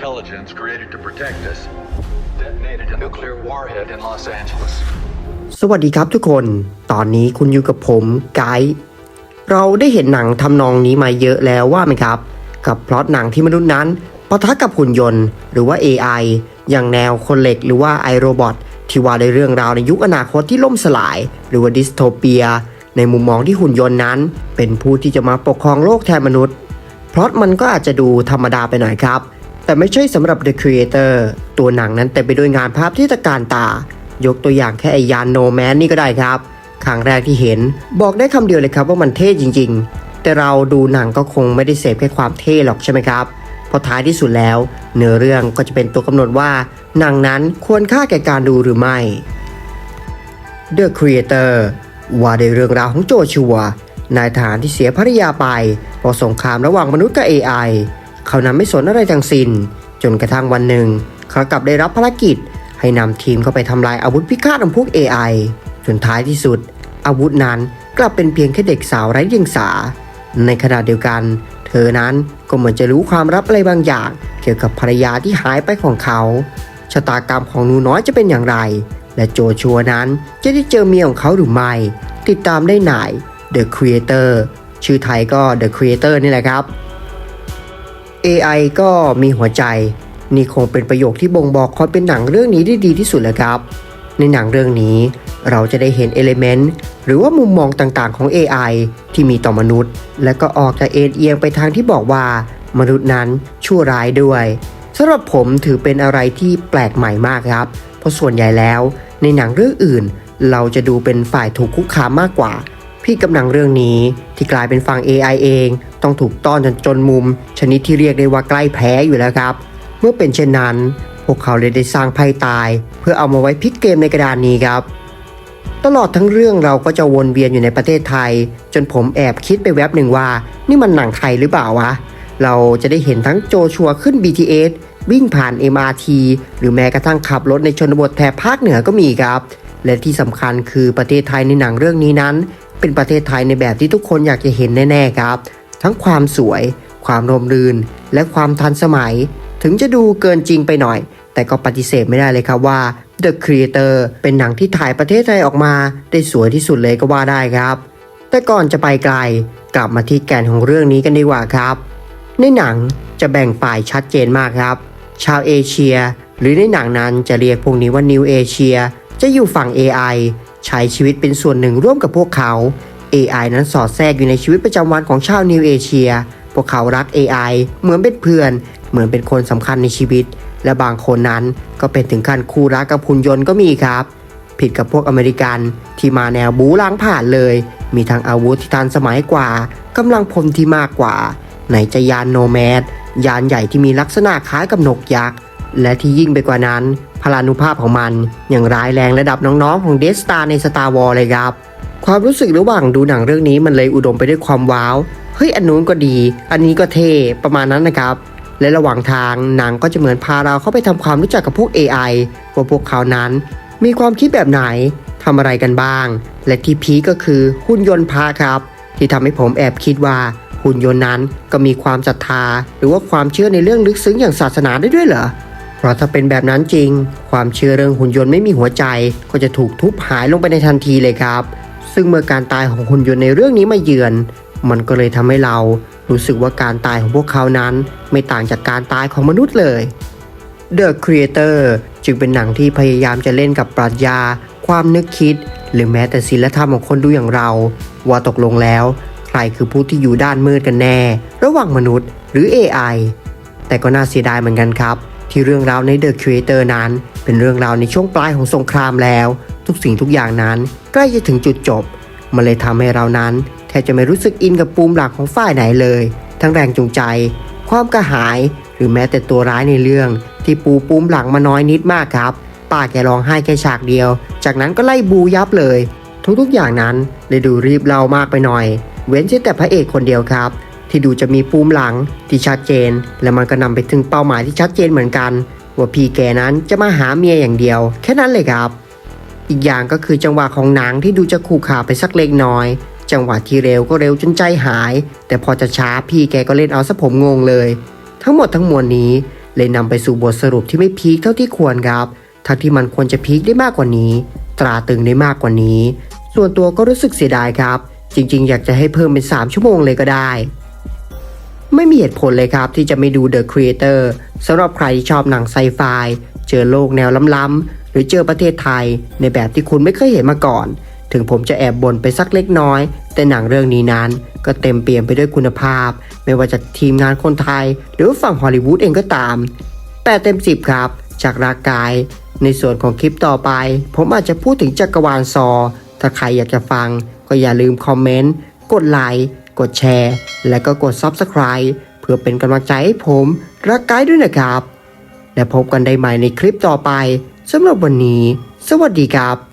intelligence created to protect us detonated a nuclear warhead in Los Angeles. สวัสดีครับทุกคน ตอนนี้คุณอยู่กับผมไกด์ เราได้เห็นหนังทำนองนี้มาเยอะแล้วว่าไหมครับ กับพล็อตหนังที่มนุษย์นั้นปะทะกับหุ่นยนต์ หรือว่า AI อย่างแนวคนเหล็กหรือว่าไอโรบอทที่ว่าในเรื่องราวในยุคอนาคตที่ล่มสลาย หรือว่าดิสโทเปีย ในมุมมองที่หุ่นยนต์นั้น เป็นผู้ที่จะมาปกครองโลกแทนมนุษย์พล็อตมันก็อาจจะดูธรรมดาไปหน่อยครับ แต่ไม่ใช่สำหรับ The Creator ตัวหนังนั้นเต็มไปด้วยงานภาพที่ตะการตา ยกตัวอย่างแค่ไอยานโนแมนนี่ก็ได้ครับครั้งแรกที่เห็น บอกได้คำเดียวเลยครับว่ามันเท่จริง ๆ แต่เราดูหนังก็คงไม่ได้เสพแค่ความเท่หรอกใช่ไหมครับเพราะท้ายที่สุดแล้ว เนื้อเรื่องก็จะเป็นตัวกำหนดว่าหนังนั้นควรค่าแก่การดูหรือไม่ The Creator ว่าในเรื่องราวของโจชัว นายทหารที่เสียภรรยาไปเพราะสงครามระหว่างมนุษย์กับ AI เขานั้นไม่สนอะไรทั้งสิ้น จนกระทั่งวันหนึ่ง เขากลับได้รับภารกิจ ให้นำทีมเข้าไปทำลายอาวุธพิฆาตของพวก AI จนท้ายที่สุด อาวุธนั้นกลับเป็นเพียงแค่เด็กสาวไร้เดียงสา ในขณะเดียวกัน เธอนั้นก็เหมือนจะรู้ความลับอะไรบางอย่าง เกี่ยวกับภรรยาที่หายไปของเขาชะตากรรมของหนูน้อยจะเป็นอย่างไร และโจชัวนั้นจะได้เจอเมียของเขาหรือไม่ ติดตามได้ใน The Creator ชื่อไทยก็ The Creator นี่แหละครับ AI ก็มีหัวใจ นี่คงเป็นประโยคที่บ่งบอกความเป็นหนังเรื่องนี้ได้ดีที่สุดแล้วครับ ในหนังเรื่องนี้เราจะได้เห็นเอลิเมนต์หรือว่ามุมมองต่างๆของ AI ที่มีต่อมนุษย์ และก็ออกจากเอ็นเอียงไปทางที่บอกว่ามนุษย์นั้นชั่วร้ายด้วยสำหรับผมถือเป็นอะไรที่แปลกใหม่มากครับ เพราะส่วนใหญ่แล้ว ในหนังเรื่องอื่น เราจะดูเป็นฝ่ายถูกคุกคามมากกว่า พี่กำลังเรื่องนี้ที่กลายเป็นฝั่ง AI เอง ต้องถูกต้อนจนจนมุม ชนิดที่เรียกได้ว่าใกล้แพ้อยู่แล้วครับ เมื่อเป็นเช่นนั้น พวกเขาเลยได้สร้างไพ่ตาย เพื่อเอามาไว้พลิกเกมในกระดานนี้ครับ ตลอดทั้งเรื่องเราก็จะวนเวียนอยู่ในประเทศไทย จนผมแอบคิดไปแวบหนึ่งว่า นี่มันหนังไทยหรือเปล่าวะเราจะได้เห็นทั้งโจชัวขึ้น BTS วิ่งผ่าน MRT หรือแม้กระทั่งขับรถในชนบทแถบภาคเหนือก็มีครับ และที่สำคัญคือประเทศไทยในหนังเรื่องนี้นั้น เป็นประเทศไทยในแบบที่ทุกคนอยากจะเห็นแน่ๆครับ ทั้งความสวย ความรมรื่น และความทันสมัย ถึงจะดูเกินจริงไปหน่อย แต่ก็ปฏิเสธไม่ได้เลยครับว่า The Creator เป็นหนังที่ถ่ายประเทศไทยออกมา ได้สวยที่สุดเลยก็ว่าได้ครับ แต่ก่อนจะไปไกล กลับมาที่แก่นของเรื่องนี้กันดีกว่าครับ ในหนังจะแบ่งฝ่ายชัดเจนมากครับ ชาวเอเชีย หรือในหนังนั้นจะเรียกพวกนี้ว่า New Asia จะอยู่ฝั่ง AI ใช้ชีวิตเป็นส่วนหนึ่งร่วมกับพวกเขา AI นั้นสอดแทรกอยู่ในชีวิตประจำวันของชาว New Asia พวกเขารัก AI เหมือนเป็นเพื่อน เหมือนเป็นคนสำคัญในชีวิต และบางคนนั้นก็เป็นถึงขั้นคู่รักกับหุ่นยนต์ก็มีครับ ผิดกับพวกอเมริกันที่มาแนวบูล้างผ่านเลย มีทั้งอาวุธที่ทันสมัยกว่ากำลังพลที่มากกว่า ไหนจะยานโนแมดยานใหญ่ที่มีลักษณะคล้ายกับนกยักษ์ และที่ยิ่งไปกว่านั้น พลานุภาพของมันอยังร้ายแรงระดับน้องๆ ของเดสตาในสตาร์วอลเลยครับ ความรู้สึกระหว่างดูหนังเรื่องนี้มันเลยอุดมไปด้วยความว้าว เฮ้ยอันนู้นก็ดี อันนี้ก็เท่ประมาณนั้นนะครับ และระหว่างทางหนังก็จะเหมือนพาเราเข้าไปทำความรู้จักกับพวก AI ว่าพวกเขานั้น มีความคิดแบบไหนทำอะไรกันบ้าง และที่พีก็คือหุ่นยนต์พาครับ ที่ทำให้ผมแอบคิดว่าหุ่นยนต์นั้นก็มีความศรัทธา หรือว่าความเชื่อในเรื่องลึกซึ้งอย่างศาสนาได้ด้วยเหรอ เพราะถ้าเป็นแบบนั้นจริง ความเชื่อเรื่องหุ่นยนต์ไม่มีหัวใจ ก็จะถูกทุบหายลงไปในทันทีเลยครับ ซึ่งเมื่อการตายของหุ่นยนต์ในเรื่องนี้มาเยือน มันก็เลยทำให้เรารู้สึกว่าการตายของพวกเขานั้น ไม่ต่างจากการตายของมนุษย์เลย The Creator จึงเป็นหนังที่พยายามจะเล่นกับปรัชญา ความนึกคิด หรือแม้แต่ศีลธรรมของคนดูอย่างเรา ว่าตกลงแล้ว ใครคือผู้ที่อยู่ด้านมืดกันแน่ ระหว่างมนุษย์หรือ AI แต่ก็น่าเสียดายเหมือนกันครับ ที่เรื่องราวใน The Creator นั้น เป็นเรื่องราวในช่วงปลายของสงครามแล้ว ทุกสิ่งทุกอย่างนั้น ใกล้จะถึงจุดจบ มันเลยทำให้เรานั้นแทบจะไม่รู้สึกอินกับปูมหลักของฝ่ายไหนเลย ทั้งแรงจูงใจ ความกระหาย หรือแม้แต่ตัวร้ายในเรื่อง ที่ปูปูมหลังมาน้อยนิดมากครับ ป้าแกร้องไห้แค่ฉากเดียว จากนั้นก็ไล่บูยับเลย ทุกๆอย่างนั้นเลยดูรีบเล่ามากไปหน่อย เว้นแต่พระเอกคนเดียวครับ ที่ดูจะมีปูมหลังที่ชัดเจน และมันก็นำไปถึงเป้าหมายที่ชัดเจนเหมือนกัน ว่าพี่แกนั้นจะมาหาเมียอย่างเดียว แค่นั้นเลยครับ อีกอย่างก็คือจังหวะของหนังที่ดูจะขู่ขาไปสักเล็กน้อย จังหวะที่เร็วก็เร็วจนใจหาย แต่พอจะช้าพี่แกก็เล่นเอาซะผมงงเลย ทั้งหมดทั้งมวลนี้เลยนำไปสู่บทสรุปที่ไม่พีคเท่าที่ควรครับทั้งที่มันควรจะพีคได้มากกว่านี้ ตราตึงได้มากกว่านี้ ส่วนตัวก็รู้สึกเสียดายครับ จริง ๆ อยากจะให้เพิ่มเป็น 3 ชั่วโมงเลยก็ได้ ไม่มีเหตุผลเลยครับที่จะไม่ดู The Creator สำหรับใครที่ชอบหนังไซไฟเจอโลกแนวล้ำๆหรือเจอประเทศไทย ในแบบที่คุณไม่เคยเห็นมาก่อน ถึงผมจะแอบบ่นไปสักเล็กน้อย แต่หนังเรื่องนี้นั้น ก็เต็มเปี่ยมไปด้วยคุณภาพ ไม่ว่าจากทีมงานคนไทย หรือฝั่งฮอลลีวูดเองก็ตาม8เต็ม10ครับ จากรากาย ในส่วนของคลิปต่อไป ผมอาจจะพูดถึงจักรวาลซอ ถ้าใครอยากจะฟัง ก็อย่าลืมคอมเมนต์กดไลค์ กดแชร์ และก็กด Subscribe เพื่อเป็นกำลังใจให้ผมรักไกด์ด้วยนะครับ และพบกันได้ใหม่ในคลิปต่อไปสำหรับวันนี้ สวัสดีครับ